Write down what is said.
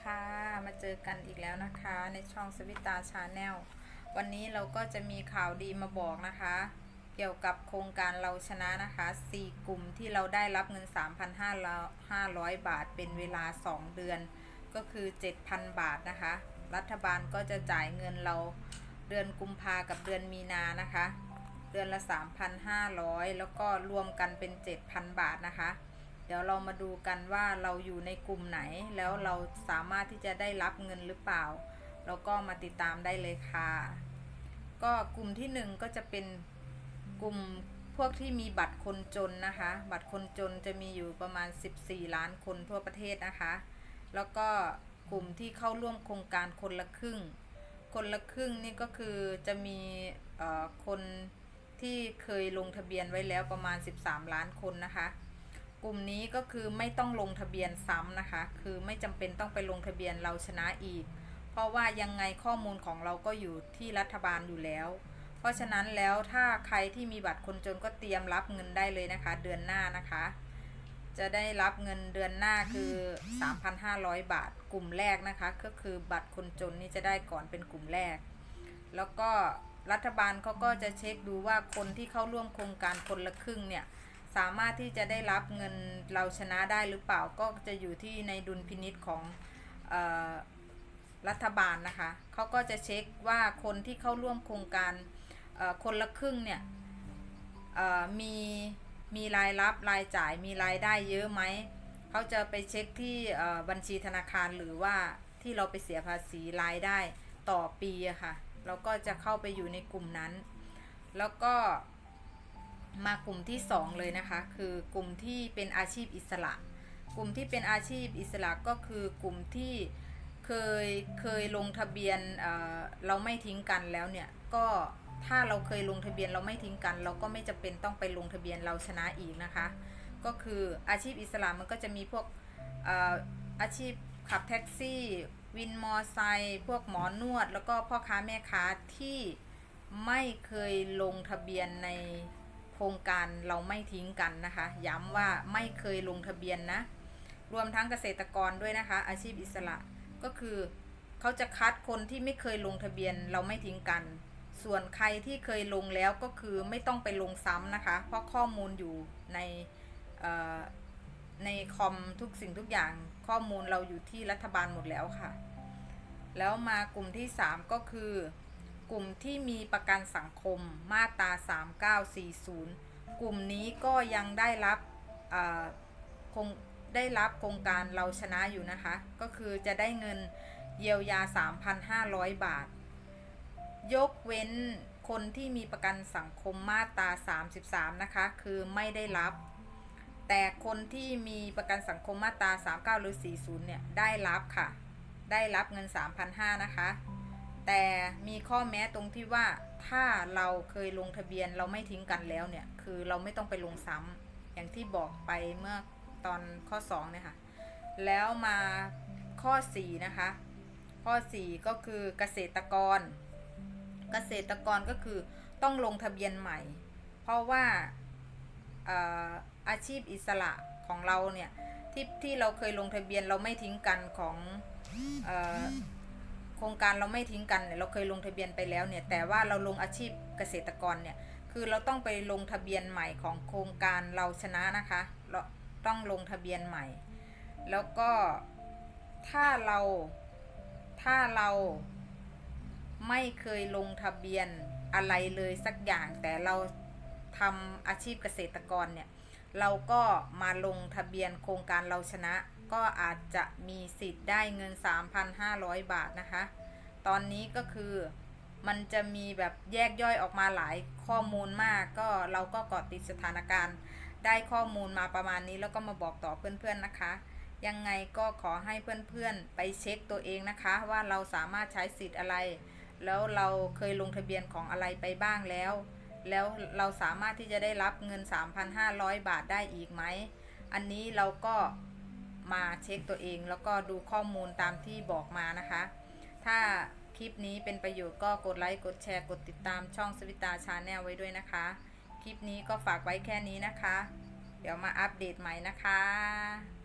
ค่ะ มาเจอกันอีกแล้วนะคะ ในช่องสวิตาชาแนลวันนี้เราก็จะมีข่าวดีมาบอกนะคะ เกี่ยวกับโครงการเราชนะนะคะ 4 กลุ่มที่เราได้รับเงิน 3,500 บาทเป็นเวลา 2 เดือน ก็คือ 7,000 บาทนะคะ รัฐบาลก็จะจ่ายเงินเราเดือนกุมภากับเดือนมีนานะคะ เดือนละ 3,500 แล้วก็รวมกันเป็น 7,000 บาทนะคะ ดี๋ยวเรามาดูกันว่าเราอยู่ในกลุ่มไหน แล้วเราสามารถที่จะได้รับเงินหรือเปล่า แล้วก็มาติดตามได้เลยค่ะ ก็กลุ่มที่หนึ่งก็จะเป็นกลุ่มพวกที่มีบัตรคนจนนะคะ บัตรคนจนจะมีอยู่ประมาณ 14 ล้านคนทั่วประเทศนะคะ แล้วก็กลุ่มที่เข้าร่วมโครงการคนละครึ่ง คนละครึ่งนี่ก็คือจะมีเอ่อคนที่เคยลงทะเบียนไว้แล้วประมาณ 13 ล้านคนนะคะ กลุ่มนี้ก็คือไม่ต้องลงทะเบียนซ้ำนะคะ คือไม่จำเป็นต้องไปลงทะเบียนเราชนะอีก เพราะว่ายังไงข้อมูลของเราก็อยู่ที่รัฐบาลอยู่แล้ว เพราะฉะนั้นแล้วถ้าใครที่มีบัตรคนจนก็เตรียมรับเงินได้เลยนะคะ เดือนหน้านะคะ จะได้รับเงินเดือนหน้าคือ 3,500 บาท กลุ่มแรกนะคะ ก็คือบัตรคนจนนี่จะได้ก่อนเป็นกลุ่มแรก แล้วก็รัฐบาลเขาก็จะเช็คดูว่าคนที่เข้าร่วมโครงการคนละครึ่งเนี่ย สามารถที่จะได้รับเงินเราชนะได้หรือเปล่าก็จะอยู่ที่ในดุลพินิษของออรัฐบาลนะคะเขาก็จะเช็คว่าคนที่เข้าร่วมโครงการคนละครึ่งเนี่ยมีมีรายรับรายจ่ายมีรายได้เยอะไหมเขาจะไปเช็คที่บัญชีธนาคารหรือว่าที่เราไปเสียภาษีรายได้ต่อปีอะค่ะเราก็จะเข้าไปอยู่ในกลุ่มนั้น แล้วก็ มากลุ่มที่ 2 เลยนะคะ คือกลุ่มที่เป็นอาชีพอิสระ กลุ่มที่เป็นอาชีพอิสระก็คือกลุ่มที่เคยเคยลงทะเบียนเเราไม่ทิ้งกันแล้วเนี่ยก็ถ้าเราเคยลงทะเบียนเราไม่ทิ้งกัน เราก็ไม่จำเป็นต้องไปลงทะเบียนเราชนะอีกนะคะ ก็คืออาชีพอิสระมันก็จะมีพวกเอ่ออาชีพขับแท็กซี่วินมอไซค์พวกหมอนวด แล้วก็พ่อค้าแม่ค้าที่ไม่เคยลงทะเบียนใน โครงการเราไม่ทิ้งกันนะคะ ย้ำว่าไม่เคยลงทะเบียนนะ รวมทั้งเกษตรกรด้วยนะคะ อาชีพอิสระก็คือเขาจะคัดคนที่ไม่เคยลงทะเบียนเราไม่ทิ้งกัน ส่วนใครที่เคยลงแล้วก็คือไม่ต้องไปลงซ้ำนะคะ เพราะข้อมูลอยู่ในในคอมทุกสิ่งทุกอย่างข้อมูลเราอยู่ที่รัฐบาลหมดแล้วค่ะ แล้วมากลุ่มที่ 3 ก็คือ กลุ่มที่มีประกันสังคมมาตรา 3940 กลุ่มนี้ก็ยังได้รับคงได้รับโครงการเราชนะอยู่นะคะ ก็คือจะได้เงินเยียวยา 3,500 บาท ยกเว้นคนที่มีประกันสังคมมาตรา 33 นะคะ คือไม่ได้รับ แต่คนที่มีประกันสังคมมาตรา 39 หรือ 40 เนี่ย ได้รับค่ะ ได้รับเงิน 3,500 นะคะ แต่มีข้อแม้ตรงที่ว่าถ้าเราเคยลงทะเบียนเราไม่ทิ้งกันแล้วเนี่ย คือเราไม่ต้องไปลงซ้ำอย่างที่บอกไปเมื่อตอนข้อ2เนี่ยค่ะ แล้วมาข้อ 4 นะคะ ข้อ 4 ก็คือเกษตรกร เกษตรกรก็คือต้องลงทะเบียนใหม่ เพราะว่าเอ่อาชีพอิสระของเราเนี่ยที่ที่เราเคยลงทะเบียนเราไม่ทิ้งกันของ ครงการเราไม่ทิ้งกันเนี่ยเราเคยลงทะเบียนไปแล้วเนี่ยแต่ว่าเราลงอาชีพเกษตรกรเนี่ยคือเราต้องไปลงทะเบียนใหม่ของโครงการเราชนะนะคะเราต้องลงทะเบียนใหม่ แล้วก็ถ้าเราถ้าเราไม่เคยลงทะเบียนอะไรเลยสักอย่าง แต่เราทำอาชีพเกษตรกรเนี่ยเราก็มาลงทะเบียนโครงการเราชนะ ก็อาจจะมีสิทธิ์ได้เงิน 3,500 บาทนะคะ ตอนนี้ก็คือมันจะมีแบบแยกย่อยออกมาหลายข้อมูลมาก ก็เราก็เกาะติดสถานการณ์ได้ข้อมูลมาประมาณนี้แล้วก็มาบอกต่อเพื่อนๆนะคะ ยังไงก็ขอให้เพื่อนๆไปเช็คตัวเองนะคะ ว่าเราสามารถใช้สิทธิ์อะไร แล้วเราเคยลงทะเบียนของอะไรไปบ้างแล้ว แล้วเราสามารถที่จะได้รับเงิน 3,500 บาทได้อีกไหม อันนี้เราก็ มาเช็คตัวเอง แล้วก็ดูข้อมูลตามที่บอกมานะคะ ถ้าคลิปนี้เป็นประโยชน์ก็กดไลค์กดแชร์กดติดตามช่องสวิตาชาแนลไว้ด้วยนะคะ คลิปนี้ก็ฝากไว้แค่นี้นะคะ เดี๋ยวมาอัปเดตใหม่นะคะ